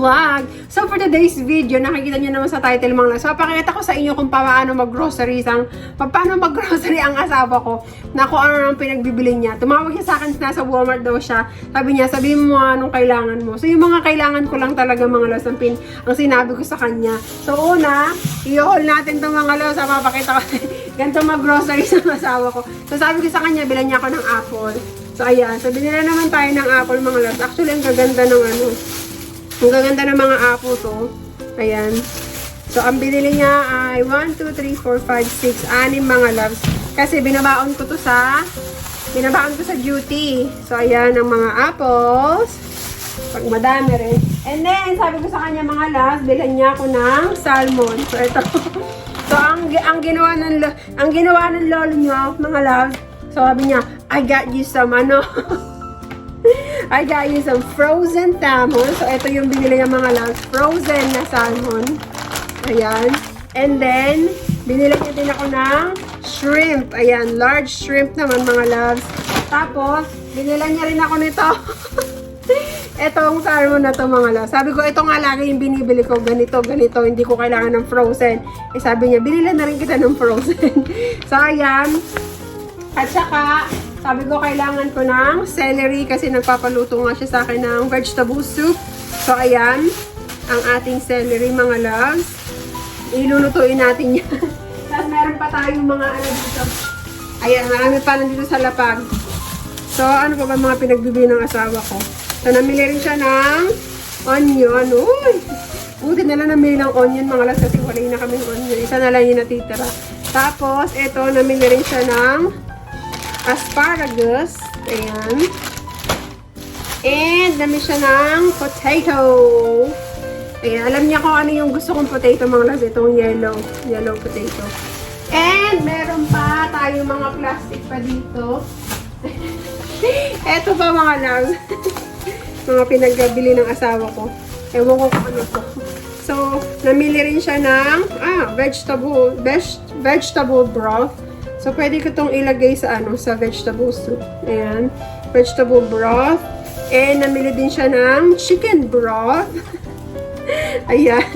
vlog! So for today's video, nakikita nyo naman sa title mga loves. So pakikita ko sa inyo kung paano mag-groceries ang, paano mag-grocery ang asawa ko na kung ano ang pinagbibili niya. Tumawag siya sa akin, nasa Walmart daw siya. Sabi niya, sabihin mo anong kailangan mo. So yung mga kailangan ko lang talaga mga loves ang, pin, ang sinabi ko sa kanya. So una, i-haul natin itong mga. Ah, mapakita ko ganito mag-groceries ng asawa ko. So sabi ko sa kanya, bilan niya ako ng apple. So, ayan. So, binila naman tayo ng apple, mga loves. Actually, ang gaganda ng ano. Ang gaganda ng mga apple to. Ayan. So, ang binili niya ay 1, 2, 3, 4, 5, 6, 6 mga loves. Kasi binabaon ko to sa binabaon ko sa duty. So, ayan ang mga apples. Pag madami rin. And then, sabi ko sa kanya mga loves, bilan niya ako ng salmon. So, ito. so, ang, ang ginawa ng, ang ginawa ng lolo niya, mga loves, sabi niya, I got you some, ano, I got you some frozen salmon. So, ito yung binili niya mga loves. Frozen na salmon. Ayan. And then, binili niya din ako ng shrimp. Ayan, large shrimp naman mga loves. Tapos, binila niya rin ako nito. Etong salmon na to mga loves. Sabi ko, ito nga lagi yung binibili ko. Ganito, ganito. Hindi ko kailangan ng frozen. Eh, sabi niya, binila na rin kita ng frozen. so, ayan. At saka, sabi ko kailangan ko ng celery kasi nagpapaluto nga siya sa akin ng vegetable soup. So, ayan. Ang ating celery, mga loves. Ilulutuin natin yan. Tapos, meron pa tayong mga ano dito. Ayan, marami pa nandito sa lapag. So, ano pa ba mga pinagbibili ng asawa ko? So, namili rin siya ng onion. Uy! Buti na lang namili ng onion mga loves kasi wala na kaming onion. Isa na lang yung natitira. Tapos, ito, namili rin siya ng asparagus. Ayan. And, dami siya ng potato. Ayan, alam niya kung ano yung gusto kong potato mga loves. Itong yellow. Yellow potato. And, meron pa tayo mga plastic pa dito. Eto pa mga loves. mga pinagbili ng asawa ko. Ewan ko kung ano to. So, namili rin siya ng ah, vegetable, veg, vegetable broth. So, pwede ko itong ilagay sa ano, sa vegetable soup. Ayan. Vegetable broth. And, namili din siya ng chicken broth. Ayan.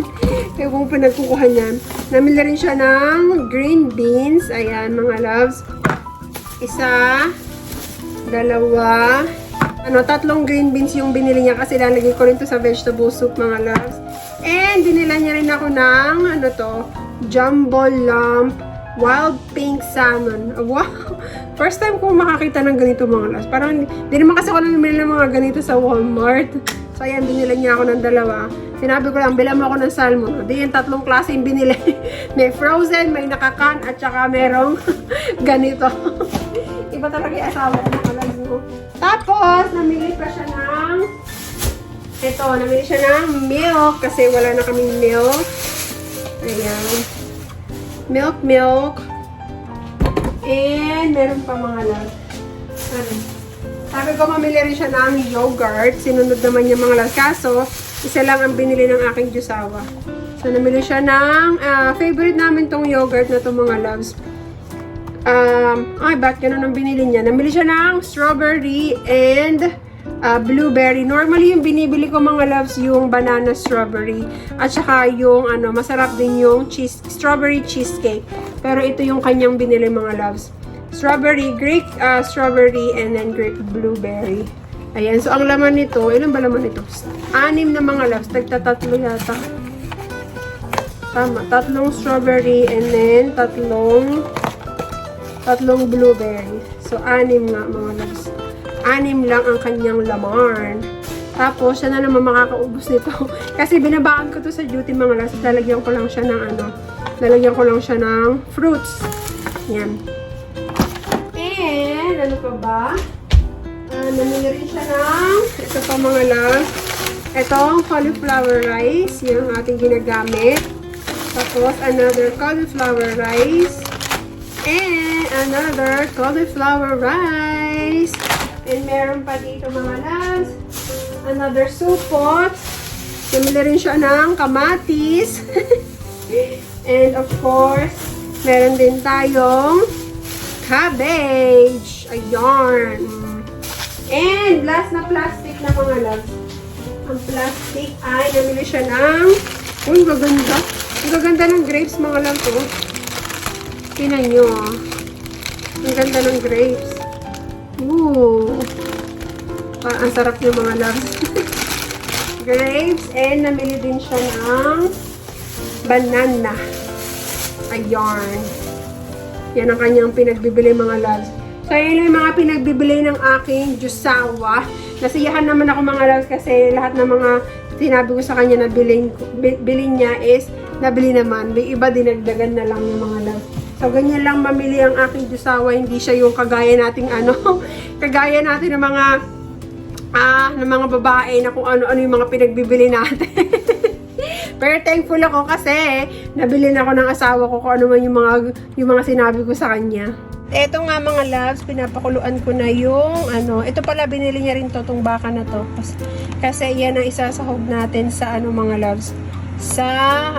Ewan pa nagkukuha niyan. Namili rin siya ng green beans. Ayan, mga loves. Isa, dalawa, ano, tatlong green beans yung binili niya kasi lalagay ko rin to sa vegetable soup, mga loves. And, dinila niya rin ako ng, ano to, jumbo lump wild pink salmon. Wow! First time ko makakita ng ganito mga loves. Parang, hindi naman kasi ako namili ng mga ganito sa Walmart. So, ayan, binila niya ako ng dalawa. Sinabi ko lang, bilang ako ng salmon. Di yung tatlong klase yung binili. may frozen, may nakakan, at saka merong ganito. Iba talaga yung asawa ko mga mo. Tapos, namili pa siya ng ito, namili siya ng milk kasi wala na kaming milk. Ayan. Milk, milk. And, meron pa mga love. Ano? Sabi ko, mamili rin siya ng yogurt. Sinunod naman yung mga love. Kaso, isa lang ang binili ng aking jusawa. So, namili siya ng, ah, favorite namin tong yogurt na to mga loves. Um, ay, bakit ganun ang binili niya? Namili siya ng strawberry and uh, blueberry. Normally, yung binibili ko mga loves, yung banana strawberry. At saka yung, ano, masarap din yung cheese, strawberry cheesecake. Pero ito yung kanyang binili mga loves. Strawberry, grape uh, strawberry, and then grape blueberry. Ayan, so ang laman nito, ilan ba laman nito? Anim na mga loves, tagtatatlo yata. Tama, tatlong strawberry and then tatlong tatlong blueberry. So, anim nga mga loves. Anim lang ang kanyang laman. Tapos, siya na naman makakaubos nito. Kasi binabaan ko to sa duty mga loves. Lalagyan ko lang siya ng ano. Lalagyan ko lang siya ng fruits. Yan. And, ano pa ba? Uh, namili rin siya ng, ito pa mga loves. Itong cauliflower rice. Yung ating ginagamit. Tapos, another cauliflower rice. And another cauliflower rice. And meron pa dito mga loves. Another soup pot. Namili rin siya ng kamatis. And of course, meron din tayong cabbage. Ayan. And last na plastic na mga loves. ang plastic ay namili siya ng uy maganda ang gaganda ng grapes mga lang to tinan nyo ah ang ganda ng grapes ooh parang ang sarap yung mga loves grapes and namili din siya ng banana ayan yan ang kanyang pinagbibili mga loves So, yun yung mga pinagbibili ng aking jusawa. Nasiyahan naman ako mga loves kasi lahat ng mga sinabi ko sa kanya na bilhin, bi- bilhin niya is nabili naman. May iba dinagdagan na lang yung mga loves. So, ganyan lang mamili ang aking jusawa. Hindi siya yung kagaya nating ano, kagaya natin ng mga ah, ng mga babae na kung ano-ano yung mga pinagbibili natin. Pero thankful ako kasi nabili na ako ng asawa ko kung ano man yung mga, yung mga sinabi ko sa kanya. Ito nga mga loves, pinapakuluan ko na yung ano, ito pala binili niya rin to, tong baka na to. Kasi, yan ang isasahog natin sa ano mga loves, sa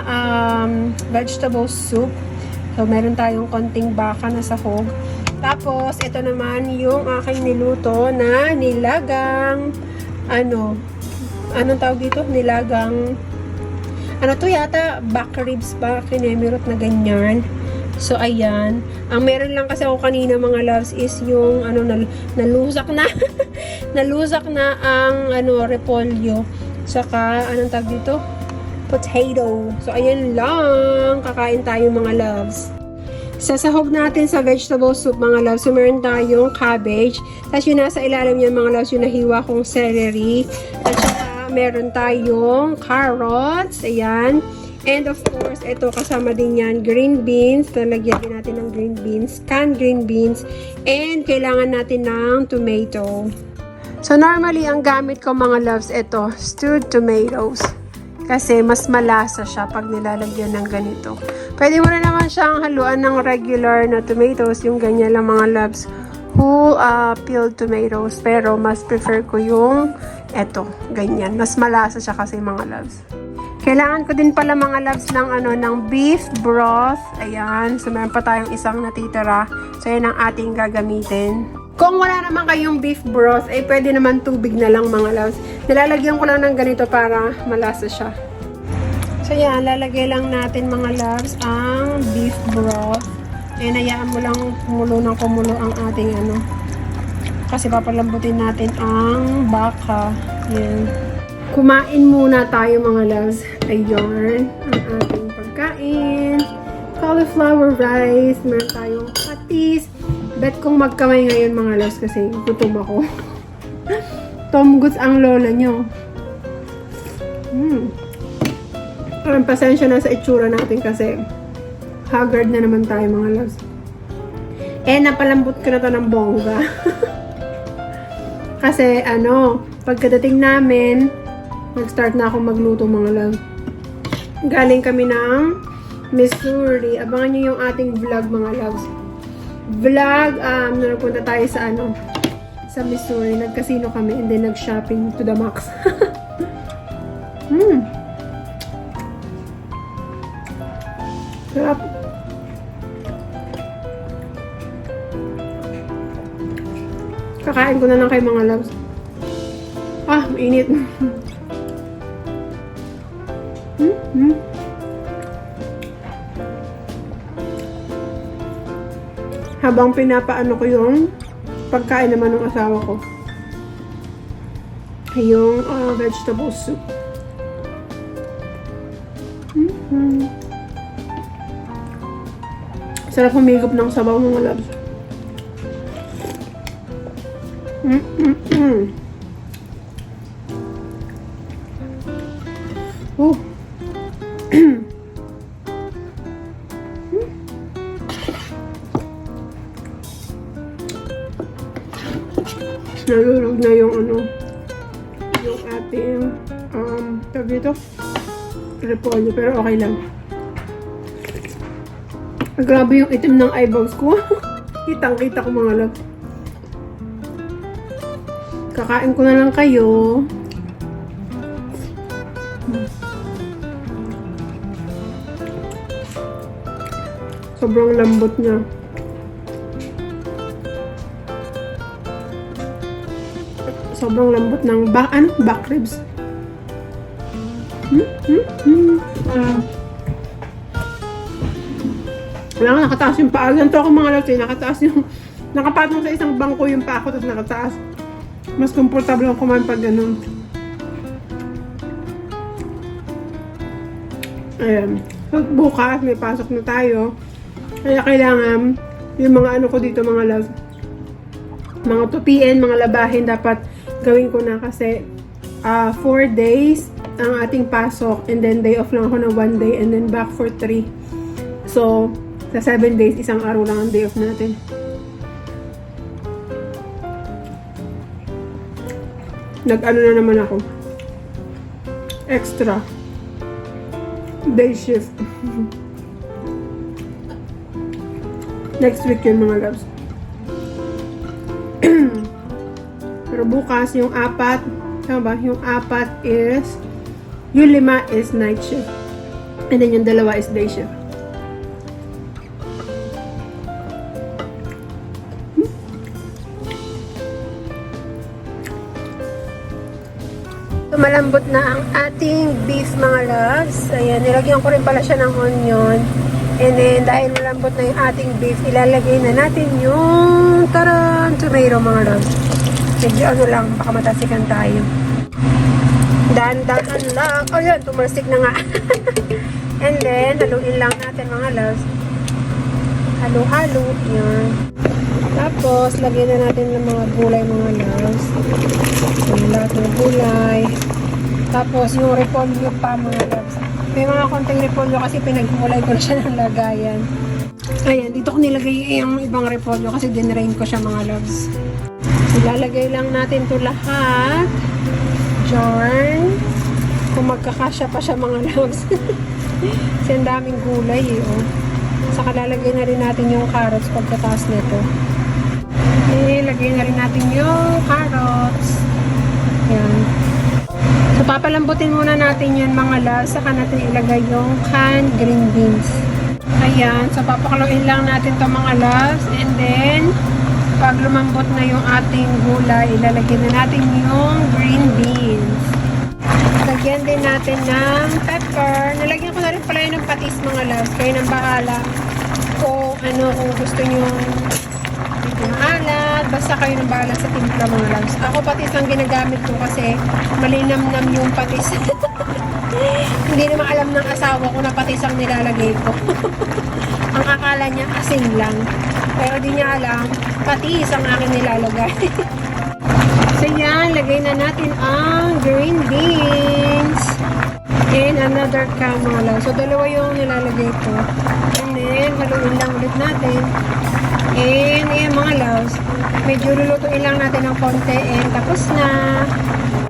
um, vegetable soup. So meron tayong konting baka na sahog. Tapos ito naman yung aking niluto na nilagang ano, anong tawag dito? Nilagang ano to yata, back ribs ba, kinemirot na ganyan. So, ayan. Ang meron lang kasi ako kanina mga loves is yung ano, nal, nalusak na. nalusak na ang ano, repolyo. Saka, anong tag dito? Potato. So, ayan lang. Kakain tayo mga loves. Sasahog natin sa vegetable soup mga loves. So, meron tayong cabbage. Tapos yung nasa ilalim niya mga loves, yung nahiwa kong celery. At saka, meron tayong carrots. Ayan. And of course, ito kasama din yan, green beans. Lalagyan din natin ng green beans, canned green beans. And kailangan natin ng tomato. So normally, ang gamit ko mga loves, ito, stewed tomatoes. Kasi mas malasa siya pag nilalagyan ng ganito. Pwede mo na naman siyang haluan ng regular na tomatoes, yung ganyan lang mga loves. Whole uh, peeled tomatoes. Pero mas prefer ko yung eto, ganyan. Mas malasa siya kasi mga loves. Kailangan ko din pala mga loves ng ano ng beef broth. Ayan. So meron pa tayong isang natitira. So yan ang ating gagamitin. Kung wala naman kayong beef broth, ay pwede naman tubig na lang mga loves. Nilalagyan ko lang ng ganito para malasa siya. So yan, lalagay lang natin mga loves ang beef broth. And hayaan mo lang kumulo ng kumulo ang ating ano. Kasi papalambutin natin ang baka. Yan. Kumain muna tayo mga loves. Ayun, ang ating pagkain. Cauliflower rice. Meron tayong patis. Bet kong magkamay ngayon mga loves kasi gutom ako. Tomguts ang lola nyo. Hmm. Parang pasensya na sa itsura natin kasi haggard na naman tayo mga loves. Eh, napalambot ko na to ng bongga. kasi ano, pagkadating namin, nag-start na ako magluto mga loves. Galing kami ng Missouri. Abangan nyo yung ating vlog mga loves. Vlog, um, na nagpunta tayo sa ano, sa Missouri. Nag-casino kami and then nag-shopping to the max. hmm. Sarap. Kakain ko na lang kay mga loves. Ah, mainit. hmm? Habang pinapaano ko yung pagkain naman ng asawa ko. Yung ah, vegetable soup. Mhm. Sarap humigop ng sabaw mga loves. Mm-mm-mm. Repolyo, pero okay lang. Grabe yung itim ng eyeballs ko. Kitang-kita ko mga love. Kakain ko na lang kayo. Sobrang lambot niya. Sobrang lambot ng ba ano? back ribs. Hmm? Hmm? Hmm? Ah. Nga, nakataas yung paa. Ganito ako mga eh. Nakataas yung... Nakapatong sa isang bangko yung paa ko, tapos nakataas. Mas komportable ako kumain pag ganun. Ayan. So, bukas, may pasok na tayo. Kaya kailangan, yung mga ano ko dito, mga love, mga tupiin, mga labahin, dapat gawin ko na kasi 4 days ang ating pasok and then day off lang ako ng 1 day and then back for 3. So, sa 7 days, isang araw lang ang day off natin. Nag-ano na naman ako. Extra. Day shift. Next week yun mga loves. Pero bukas, yung apat, tama ba? Yung apat is, yung lima is night shift. And then yung dalawa is day shift. Malambot na ang ating beef mga loves. Ayan, nilagyan ko rin pala siya ng onion. And then, dahil malambot na yung ating beef, ilalagay na natin yung taran tomato mga loves. Medyo ano lang, baka matasikan tayo. Dahan-dahan lang. Oh yun, tumalsik na nga. And then, haluin lang natin mga loves. Halo-halo. Yan. Tapos, lagyan na natin ng mga gulay mga loves. Yung lahat ng gulay. Tapos, yung repolyo pa mga loves. May mga konting repolyo kasi pinagkulay ko na siya ng lagayan. Ayan, dito ko nilagay yung ibang repolyo kasi dinrain ko siya mga loves. Ilalagay lang natin to lahat. Jarn. Kung magkakasya pa siya mga loves. kasi ang daming gulay eh, oh. Saka lalagay na rin natin yung carrots pagkataas nito. Okay, lagay na rin natin yung carrots. Yan. So, papalambutin muna natin yan mga las. Saka natin ilagay yung canned green beans. Ayan. So, papakuluin lang natin to mga las. And then, pag lumambot na yung ating gulay, ilalagay na natin yung green beans. Lagyan din natin ng pepper. Nalagyan ko na rin pala ng patis mga las. Kayo nang bahala kung ano, kung gusto nyo maalat. Basta kayo nang bahala sa timpla mga loves. Ako patis lang ginagamit ko kasi malinamnam yung patis. Hindi naman alam ng asawa ko na patis ang nilalagay ko. ang akala niya asin lang. Pero di niya alam, patis ang akin nilalagay. so yan, lagay na natin ang green beans. And another loves. So dalawa yung nilalagay ko. And then, haluin lang ulit natin. And, ayan mga loves, medyo lulutuin lang natin ng konti and tapos na.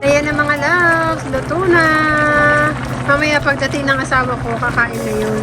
Ayan na mga loves, luto na. Mamaya pagdating ng asawa ko, kakain na yun.